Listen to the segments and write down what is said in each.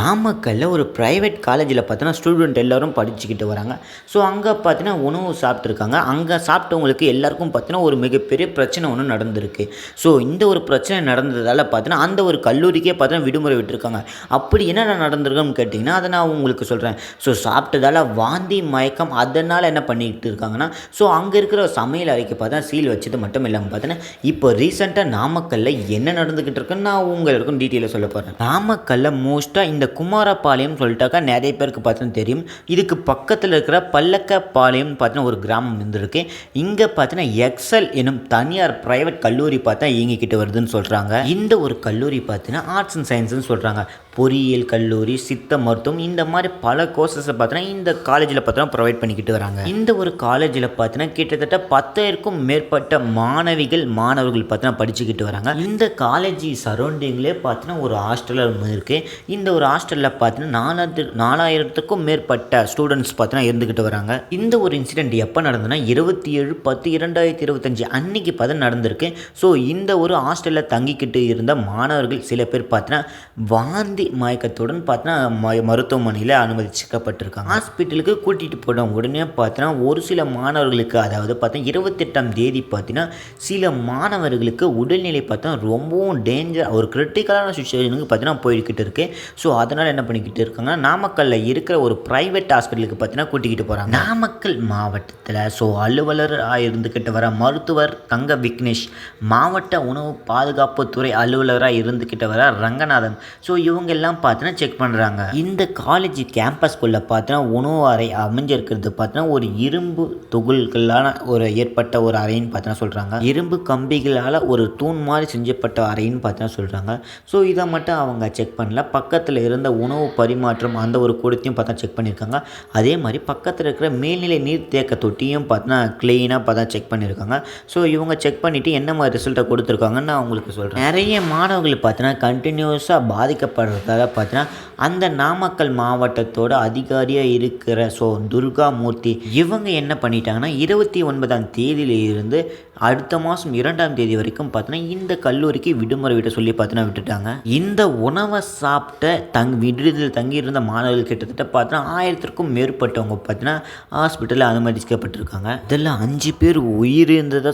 நாமக்கல்லில் ஒரு ப்ரைவேட் காலேஜில் பார்த்தோன்னா ஸ்டூடெண்ட் எல்லோரும் படிச்சுக்கிட்டு வராங்க. ஸோ அங்கே பார்த்தீங்கன்னா உணவு சாப்பிட்ருக்காங்க அங்கே சாப்பிட்டவங்களுக்கு எல்லாருக்கும் பார்த்தீங்கன்னா ஒரு மிகப்பெரிய பிரச்சனை ஒன்று நடந்திருக்கு. ஸோ இந்த ஒரு பிரச்சனை நடந்ததால் பார்த்தீங்கன்னா அந்த ஒரு கல்லூரிக்கே பார்த்தீங்கன்னா விடுமுறை விட்டுருக்காங்க. அப்படி என்ன நடந்திருக்குன்னு கேட்டிங்கன்னா அதை நான் உங்களுக்கு சொல்கிறேன் ஸோ சாப்பிட்டதால் வாந்தி மயக்கம் அதனால் என்ன பண்ணிக்கிட்டு இருக்காங்கன்னா ஸோ அங்கே இருக்கிற சமையல் அறைக்கு பார்த்தா சீல் வச்சது மட்டும் இல்லாமல் பார்த்தீங்கன்னா இப்போ ரீசெண்டாக நாமக்கல்லில் என்ன நடந்துக்கிட்டு இருக்குன்னு நான் உங்களுக்கு டீட்டெயிலாக சொல்ல போகிறேன் நாமக்கல்லில் மோஸ்ட்டாக இந்த குமாரபாளையம் சொல்லிட்டாக்கா நிறைய பேருக்கு பார்த்தீங்கன்னா தெரியும். இதுக்கு பக்கத்தில் இருக்கிற பல்லக்கப்பாளையம் பார்த்தீங்கன்னா ஒரு கிராமம் இருந்திருக்கு. இங்கே பார்த்தீங்கன்னா எக்ஸல் எனும் தனியார் ப்ரைவேட் கல்லூரி பார்த்தா இயங்கிக்கிட்டு வருதுன்னு சொல்கிறாங்க இந்த ஒரு கல்லூரி பார்த்தீங்கன்னா ஆர்ட்ஸ் அண்ட் சயின்ஸ்னு சொல்கிறாங்க பொறியியல் கல்லூரி சித்த மருத்துவம் இந்த மாதிரி பல கோர்சஸை பார்த்தீங்கன்னா இந்த காலேஜில் பார்த்தீங்கன்னா ப்ரொவைட் பண்ணிக்கிட்டு வராங்க. இந்த ஒரு காலேஜில் பார்த்தீங்கன்னா கிட்டத்தட்ட பத்தாயிரக்கும் மேற்பட்ட மாணவிகள் மாணவர்கள் பார்த்தீங்கன்னா படிச்சுக்கிட்டு வராங்க. இந்த காலேஜ் சரௌண்டிங்லேயே பார்த்தீங்கன்னா ஒரு ஹாஸ்டல் இருக்குது இந்த ஒரு ஹாஸ்டலில் பார்த்தீங்கன்னா நாலாயிரத்து நாலாயிரத்துக்கும் மேற்பட்ட ஸ்டூடெண்ட்ஸ் பார்த்தீங்கன்னா இருந்துக்கிட்டு வராங்க. இந்த ஒரு இன்சிடெண்ட் எப்போ நடந்ததுன்னா இருபத்தி ஏழு பத்து இரண்டாயிரத்தி இருபத்தஞ்சி அன்னைக்கு பார்த்தீங்கன்னா நடந்திருக்கு. ஸோ இந்த ஒரு ஹாஸ்டலில் தங்கிக்கிட்டு இருந்த மாணவர்கள் சில பேர் பார்த்தீங்கன்னா வாந்தி மயக்கத்துடன் பார்த்தீங்கன்னா ம மருத்துவமனையில் அனுமதிச்சிக்கப்பட்டிருக்காங்க ஹாஸ்பிட்டலுக்கு கூட்டிகிட்டு போன உடனே பார்த்தீங்கன்னா ஒரு சில மாணவர்களுக்கு அதாவது பார்த்தா இருபத்தெட்டாம் தேதி பார்த்தீங்கன்னா சில மாணவர்களுக்கு உடல்நிலை பார்த்தா ரொம்பவும் டேஞ்சர் ஒரு கிரிட்டிக்கலான சுச்சுவேஷனுக்கு பார்த்தீங்கன்னா போய்கிட்டு இருக்குது ஸோ அதனால் என்ன பண்ணிக்கிட்டு இருக்காங்க? நாமக்கல்லில் இருக்கிற ஒரு ப்ரைவேட் ஹாஸ்பிட்டலுக்கு பார்த்தீங்கன்னா கூட்டிக்கிட்டு போகிறாங்க நாமக்கல் மாவட்டத்தில் ஸோ அலுவலராக இருந்துக்கிட்டு வர மருத்துவர் தங்க விக்னேஷ் மாவட்ட உணவு பாதுகாப்புத்துறை அலுவலராக இருந்துக்கிட்டு வர ரங்கநாதன். ஸோ இவங்க எல்லாம் பார்த்தீங்கன்னா செக் பண்ணுறாங்க இந்த காலேஜ் கேம்பஸ்குள்ளே பார்த்தீங்கன்னா உணவு அறை அமைஞ்சிருக்கிறது பார்த்தீங்கன்னா ஒரு இரும்பு துகள்களான ஒரு ஏற்பட்ட ஒரு அறைன்னு பார்த்தீங்கன்னா சொல்கிறாங்க இரும்பு கம்பிகளால் ஒரு தூண் மாதிரி செஞ்சப்பட்ட அறைன்னு பார்த்தீங்கன்னா சொல்கிறாங்க ஸோ இதை மட்டும் அவங்க செக் பண்ணல. பக்கத்தில் இருந்து உணவு பரிமாற்றம் அந்த ஒரு கூடத்தையும் பார்த்தா செக் பண்ணியிருக்காங்க. அதே மாதிரி பக்கத்தில் இருக்கிற மேல்நிலை நீர் தேக்க தொட்டியும் பார்த்தீங்கன்னா க்ளீனாக பார்த்தா செக் பண்ணியிருக்காங்க. ஸோ இவங்க செக் பண்ணிவிட்டு என்ன மாதிரி ரிசல்ட்டை கொடுத்துருக்காங்கன்னு நான் உங்களுக்கு சொல்கிறேன் நிறைய மாணவர்கள் பார்த்தீங்கன்னா கண்டினியூஸாக பாதிக்கப்படுறதால பார்த்தீங்கன்னா அந்த நாமக்கல் மாவட்டத்தோட அதிகாரியாக இருக்கிற ஸோ துர்கா மூர்த்தி இவங்க என்ன பண்ணிட்டாங்கன்னா இருபத்தி ஒன்பதாம் தேதியிலிருந்து அடுத்த மாதம் இரண்டாம் தேதி வரைக்கும் பார்த்தீங்கன்னா இந்த கல்லூரிக்கு விடுமுறை விட சொல்லி பார்த்தீங்கன்னா விட்டுட்டாங்க. இந்த உணவை சாப்பிட்ட தங் விடுதியில் தங்கியிருந்த மாணவர்கள் கிட்டத்தட்ட பார்த்தோன்னா ஆயிரத்திற்கும் மேற்பட்டவங்க பார்த்தீங்கன்னா ஹாஸ்பிட்டலில் அனுமதிக்கப்பட்டிருக்காங்க. இதில் அஞ்சு பேர் உயிர்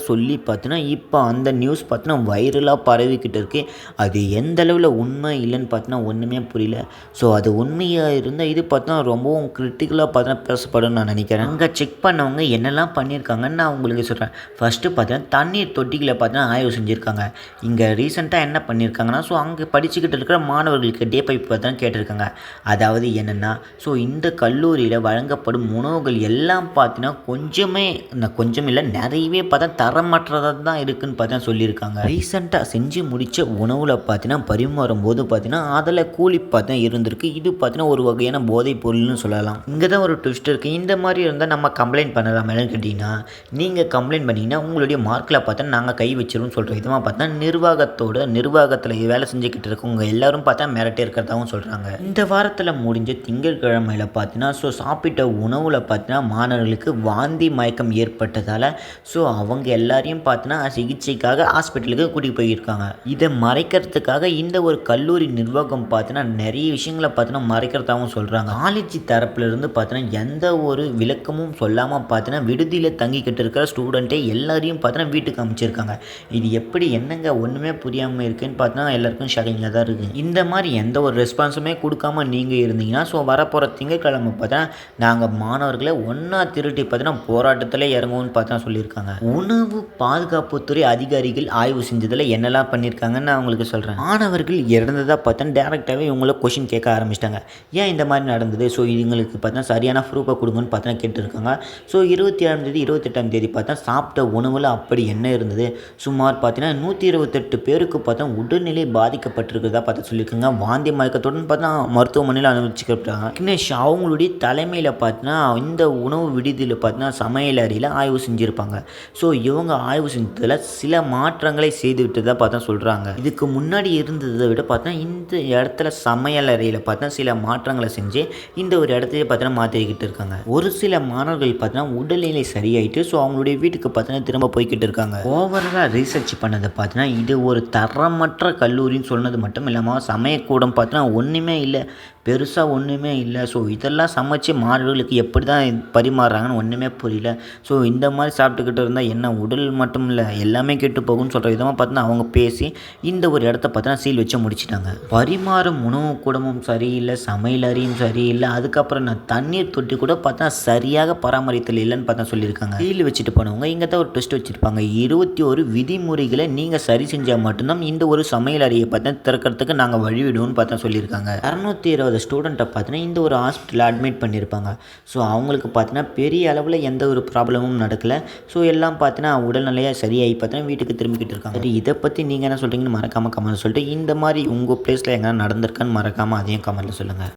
சொல்லி பார்த்தீங்கன்னா இப்போ அந்த நியூஸ் பார்த்தோன்னா வைரலாக பரவிக்கிட்டு இருக்கு. அது எந்த அளவில் உண்மை இல்லைன்னு பார்த்தீங்கன்னா ஒன்றுமே புரியல. ஸோ அது உண்மையாக இருந்தால் இது பார்த்தோன்னா ரொம்பவும் கிரிட்டிக்கலாக பார்த்தோன்னா பேசப்படும் நான் நினைக்கிறேன். அங்கே செக் பண்ணவங்க என்னெல்லாம் பண்ணியிருக்காங்கன்னு நான் உங்களுக்கு சொல்கிறேன் ஃபஸ்ட்டு பார்த்தீங்கன்னா தண்ணீர் தொட்டிகளை பார்த்தீங்கன்னா ஆய்வு செஞ்சுருக்காங்க. இங்கே ரீசெண்டாக என்ன பண்ணியிருக்காங்கன்னா ஸோ அங்கே படிச்சுக்கிட்டு இருக்கிற மாணவர்களுக்கு டே பைப் பார்த்தீங்கன்னா கேட்டிருக்காங்க. அதாவது என்னென்னா ஸோ இந்த கல்லூரியில் வழங்கப்படும் உணவுகள் எல்லாம் பார்த்தீங்கன்னா கொஞ்சமே ந- கொஞ்சம் இல்லை நிறையவே பார்த்தா தரமற்றதாக தான் இருக்குதுன்னு பார்த்தீங்கன்னா சொல்லியிருக்காங்க. ரீசெண்டாக செஞ்சு முடித்த உணவில் பார்த்தீங்கன்னா பரிமாறும் போது பார்த்தீங்கன்னா அதில் கூலி பார்த்தா இருந்திருக்கு. இது பார்த்தீங்கன்னா ஒரு வகையான போதைப் பொருள்னு சொல்லலாம். இங்கே தான் ஒரு ட்விஸ்ட் இருக்குது இந்த மாதிரி இருந்தால் நம்ம கம்ப்ளைண்ட் பண்ணலாமேனு கேட்டிங்கன்னா நீங்கள் கம்ப்ளைண்ட் பண்ணிங்கன்னா உங்களுடைய மார்க்கில் பார்த்தா நாங்கள் கை வச்சிருவோம் சொல்கிறோம் இதுமா பார்த்தா நிர்வாகத்தோட நிர்வாகத்தில் வேலை செஞ்சுக்கிட்டு இருக்கவங்க எல்லாரும் பார்த்தா மிரட்டி இருக்கிறதாகவும் சொல்கிறாங்க இந்த வாரத்தில் முடிஞ்ச திங்கட்கிழமையில் பார்த்தீங்கன்னா ஸோ சாப்பிட்ட உணவில் பார்த்தீங்கன்னா மாணவர்களுக்கு வாந்தி மயக்கம் ஏற்பட்டதால் ஸோ அவங்க எல்லாரையும் பார்த்தீங்கன்னா சிகிச்சைக்காக ஹாஸ்பிட்டலுக்கு கூட்டிகிட்டு போயிருக்காங்க. இதை மறைக்கிறதுக்காக இந்த ஒரு கல்லூரி நிர்வாகம் பார்த்தீங்கன்னா நிறைய விஷயங்களை பார்த்தீங்கன்னா மறைக்கிறதாகவும் சொல்கிறாங்க காலேஜ் தரப்புல இருந்து பார்த்தீங்கன்னா எந்த ஒரு விளக்கமும் சொல்லாமல் பார்த்தீங்கன்னா விடுதியில் தங்கிக்கிட்டு இருக்கிற ஸ்டூடெண்ட்டே எல்லாரையும் பார்த்தீங்கன்னா வீட்டுக்கு அமைச்சிருக்காங்க. இது எப்படி என்னங்க ஒன்றுமே புரியாமல் இருக்குன்னு பார்த்தீங்கன்னா எல்லாருக்கும் ஷகிங்காக தான் இருக்குது இந்த மாதிரி எந்த ஒரு ரெஸ்பான்ஸ் ரெஸ்பான்ஸுமே கொடுக்காம நீங்கள் இருந்தீங்கன்னா ஸோ வரப்போகிற திங்கட்கிழமை பார்த்தா நாங்கள் மாணவர்களை ஒன்றா திருட்டி பார்த்தீங்கன்னா போராட்டத்தில் இறங்குவோம்னு பார்த்தா சொல்லியிருக்காங்க. உணவு பாதுகாப்புத்துறை அதிகாரிகள் ஆய்வு செஞ்சதில் என்னெல்லாம் பண்ணியிருக்காங்கன்னு நான் உங்களுக்கு சொல்கிறேன் மாணவர்கள் இறந்ததாக பார்த்தா டேரெக்டாகவே இவங்கள கொஷின் கேட்க ஆரம்பிச்சிட்டாங்க. ஏன் இந்த மாதிரி நடந்தது? ஸோ இதுங்களுக்கு பார்த்தா சரியான ப்ரூஃபை கொடுங்கன்னு பார்த்தா கேட்டிருக்காங்க. ஸோ இருபத்தி ஏழாம் தேதி இருபத்தெட்டாம் தேதி பார்த்தா சாப்பிட்ட உணவில் அப்படி என்ன இருந்தது? சுமார் பார்த்தீங்கன்னா நூற்றி இருபத்தெட்டு பேருக்கு பார்த்தா உடல்நிலை பாதிக்கப்பட்டிருக்கிறதா பார்த்து சொல்லியிருக்காங்க. வாந்தி மயக்கத்துடன் பார்த்தா மருத்துவமனையில் அனுமதிக்கப்பட்டாங்க விக்னேஷ் அவங்களுடைய தலைமையில் பார்த்தினா இந்த உணவு விடுதியில் பார்த்தினா சமையல் அறையில் ஆய்வு செஞ்சுருப்பாங்க. ஸோ இவங்க ஆய்வு செஞ்சதில் சில மாற்றங்களை செய்து விட்டதாக பார்த்தா சொல்கிறாங்க இதுக்கு முன்னாடி இருந்ததை விட பார்த்தா இந்த இடத்துல சமையல் அறையில் பார்த்தா சில மாற்றங்களை செஞ்சு இந்த ஒரு இடத்தையே பார்த்தினா மாற்றிக்கிட்டு இருக்காங்க. ஒரு சில மாணவர்கள் பார்த்தினா உடல்நிலை சரியாயிட்டு ஸோ அவங்களுடைய வீட்டுக்கு பார்த்தீங்கன்னா திரும்ப போய்கிட்டு இருக்காங்க. ஓவராலாக ரீசர்ச் பண்ணதை பார்த்தீங்கன்னா இது ஒரு தரமற்ற கல்லூரின்னு சொன்னது மட்டும் இல்லாமல் சமயக்கூடம் ஒன்று ஒன்றுமே இல்லை. பெருசாக ஒன்றுமே இல்லை. ஸோ இதெல்லாம் சமைச்சு மாடுகளுக்கு எப்படி தான் பரிமாறுறாங்கன்னு ஒன்றுமே புரியல. ஸோ இந்த மாதிரி சாப்பிட்டுக்கிட்டு இருந்தால் என்ன உடல் மட்டும் இல்லை எல்லாமே கெட்டு போகும்னு சொல்கிற விதமாக பார்த்தீங்கன்னா அவங்க பேசி இந்த ஒரு இடத்த பார்த்தீங்கன்னா சீல் வச்சு முடிச்சிட்டாங்க. பரிமாறும் உணவு கூடமும் சரியில்லை சமையலறையும் சரியில்லை. அதுக்கப்புறம் நான் தண்ணீர் தொட்டி கூட பார்த்தா சரியாக பராமரித்தல் இல்லைன்னு பார்த்தா சொல்லியிருக்காங்க. சீல் வச்சுட்டு போனவங்க இங்கே தான் ஒரு டெஸ்ட் வச்சுருப்பாங்க. இருபத்தி ஒரு விதிமுறைகளை நீங்கள் சரி செஞ்சால் மட்டும்தான் இந்த ஒரு சமையல் அறையை பார்த்தா திறக்கிறதுக்கு நாங்கள் வழிவிடுவோம்னு பார்த்தா சொல்லியிருக்காங்க. இரநூத்தி இருபது ஸ்டூடெண்ட்டை பார்த்தீங்கன்னா இந்த ஒரு ஹாஸ்பிட்டலில் அட்மிட் பண்ணியிருப்பாங்க ஸோ அவங்களுக்கு பார்த்தீங்கன்னா பெரிய அளவில் எந்த ஒரு ப்ராப்ளமும் நடக்கலை. ஸோ எல்லாம் பார்த்தீங்கன்னா உடல்நிலையாக சரியாகி பார்த்தீங்கன்னா வீட்டுக்கு திரும்பிக்கிட்டு இருக்காங்க. சரி இதை பற்றி நீங்கள் என்ன சொல்கிறீங்கன்னு மறக்காமல் கமெண்ட் சொல்லிட்டு இந்த மாதிரி உங்கள் ப்ளேஸில் எங்கன்னா நடந்திருக்கான்னு மறக்காமல் அதையும் கமெண்ட்டில் சொல்லுங்கள்